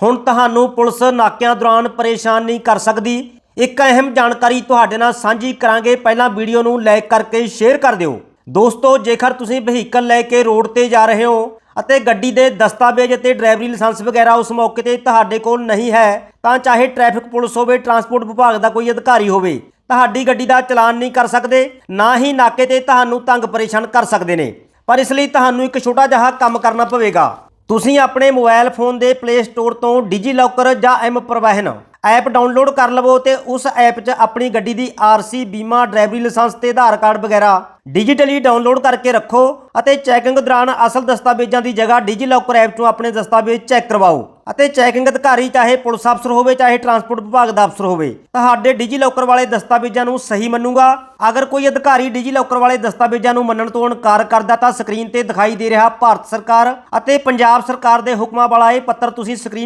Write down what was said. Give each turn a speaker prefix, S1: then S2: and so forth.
S1: ਹੁਣ ਤੁਹਾਨੂੰ ਪੁਲਿਸ ਨਾਕਿਆਂ ਦੌਰਾਨ ਪਰੇਸ਼ਾਨ ਨਹੀਂ ਕਰ ਸਕਦੀ। ਇੱਕ ਅਹਿਮ ਜਾਣਕਾਰੀ ਤੁਹਾਡੇ ਨਾਲ ਸਾਂਝੀ ਕਰਾਂਗੇ। ਪਹਿਲਾਂ ਵੀਡੀਓ ਨੂੰ ਲਾਈਕ ਕਰਕੇ ਸ਼ੇਅਰ ਕਰ ਦਿਓ। ਦੋਸਤੋ, ਜੇਕਰ ਤੁਸੀਂ ਵਹੀਕਲ ਲੈ ਕੇ ਰੋਡ ਤੇ ਜਾ ਰਹੇ ਹੋ ਅਤੇ ਗੱਡੀ ਦੇ ਦਸਤਾਵੇਜ਼ ਅਤੇ ਡਰਾਈਵਰੀ ਲਾਇਸੈਂਸ ਵਗੈਰਾ ਉਸ ਮੌਕੇ ਤੇ ਤੁਹਾਡੇ ਕੋਲ ਨਹੀਂ ਹੈ, ਤਾਂ ਚਾਹੇ ਟ੍ਰੈਫਿਕ ਪੁਲਿਸ ਹੋਵੇ, ਟਰਾਂਸਪੋਰਟ ਵਿਭਾਗ ਦਾ ਕੋਈ ਅਧਿਕਾਰੀ ਹੋਵੇ, ਤੁਹਾਡੀ ਗੱਡੀ ਦਾ ਚਲਾਨ ਨਹੀਂ ਕਰ ਸਕਦੇ, ਨਾ ਹੀ ਨਾਕੇ ਤੇ ਤੁਹਾਨੂੰ ਤੰਗ ਪਰੇਸ਼ਾਨ ਕਰ ਸਕਦੇ ਨੇ। ਪਰ ਇਸ ਲਈ ਤੁਹਾਨੂੰ ਇੱਕ ਛੋਟਾ ਜਿਹਾ ਕੰਮ ਕਰਨਾ ਪਵੇਗਾ। ਤੁਸੀਂ ਆਪਣੇ ਮੋਬਾਈਲ ਫੋਨ ਦੇ ਪਲੇ ਸਟੋਰ ਤੋਂ ਡਿਜੀਲੋਕਰ ਜਾਂ ਐਮ ਪਰਿਵਾਹਨ ਐਪ ਡਾਊਨਲੋਡ ਕਰ ਲਵੋ ਤੇ ਉਸ ਐਪ 'ਚ ਆਪਣੀ ਗੱਡੀ ਦੀ ਆਰਸੀ ਬੀਮਾ, ਡਰਾਈਵਰੀ ਲਾਇਸੈਂਸ ਤੇ ਆਧਾਰ ਕਾਰਡ ਵਗੈਰਾ ਡਿਜੀਟਲੀ ਡਾਊਨਲੋਡ ਕਰਕੇ ਰੱਖੋ ਅਤੇ ਚੈਕਿੰਗ ਦੌਰਾਨ ਅਸਲ ਦਸਤਾਵੇਜ਼ਾਂ ਦੀ ਜਗ੍ਹਾ ਡਿਜੀਲੋਕਰ ਐਪ 'ਚੋਂ ਆਪਣੇ ਦਸਤਾਵੇਜ਼ ਚੈੱਕ ਕਰਵਾਓ। ਅਤੇ ਚੈਕਿੰਗ ਅਧਿਕਾਰੀ, ਚਾਹੇ ਪੁਲਿਸ ਅਫਸਰ ਹੋਵੇ, ਚਾਹੇ ਟਰਾਂਸਪੋਰਟ ਵਿਭਾਗ ਦਾ ਅਫਸਰ ਹੋਵੇ, ਤੁਹਾਡੇ ਡਿਜੀ ਲੋਕਰ ਵਾਲੇ ਦਸਤਾਵੇਜ਼ਾਂ ਨੂੰ ਸਹੀ ਮੰਨੂਗਾ। ਅਗਰ ਕੋਈ ਅਧਿਕਾਰੀ ਡਿਜੀ ਲੋਕਰ ਵਾਲੇ ਦਸਤਾਵੇਜ਼ਾਂ ਨੂੰ ਮੰਨਣ ਤੋਂ ਇਨਕਾਰ ਕਰਦਾ ਤਾਂ ਸਕਰੀਨ ਤੇ ਦਿਖਾਈ ਦੇ ਰਿਹਾ ਭਾਰਤ ਸਰਕਾਰ ਅਤੇ ਪੰਜਾਬ ਸਰਕਾਰ ਦੇ ਹੁਕਮਾਂ ਵਾਲਾ ਇਹ ਪੱਤਰ ਤੁਸੀਂ ਸਕਰੀਨ